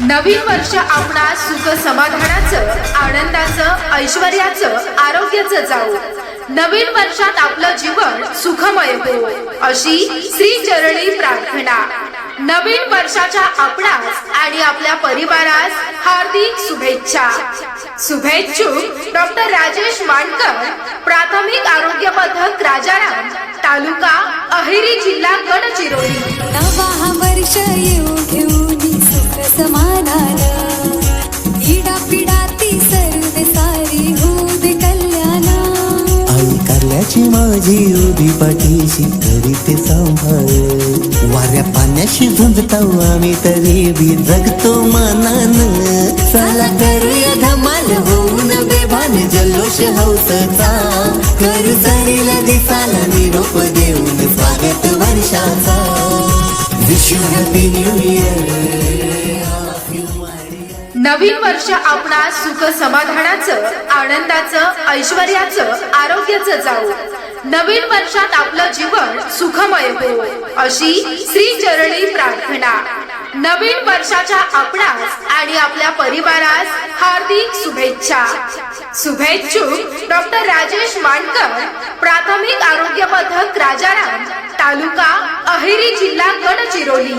नवीन वर्ष आपणा सुख समाधानाचं आनंदाचं ऐश्वर्याचं आरोग्याचं जाऊ नवीन वर्षात आपलं जीवन सुखमय हो अशी श्री चरणी प्रार्थना. नवीन वर्षाच्या आपणास आणि आपल्या परिवारास हार्दिक शुभेच्छा. शुभेच्छुक डॉक्टर राजेश मानकर प्राथमिक आरोग्य पथक राजाराम तालुका अहेरी जिल्हा गडचिरोली. नवा वर्ष येऊ आई माझी उभी पाठीशी तरी ते सांभाळ. वाऱ्या पाण्याशी झुंजतो आम्ही तरी बी जगतो मानान. चला करूया धमाल होऊन बेभान जल्लोष हौसचा. करू सरीला दिसाला निरोप देऊन स्वागत वर्षाचा. विश्व हॅपी न्यू इयर नवीन वर्ष आपणास सुख समाधानाचं आनंदाचं ऐश्वर्याचं आरोग्याचं जाऊ नवीन वर्षात आपलं जीवन सुखमय हो अशी श्री चरणी प्रार्थना. नवीन वर्षाच्या आपणास आणि आपल्या परिवारास हार्दिक शुभेच्छा. शुभेच्छुक डॉक्टर राजेश मानकर प्राथमिक आरोग्य पथक राजाराम तालुका अहेरी जिल्हा गडचिरोली.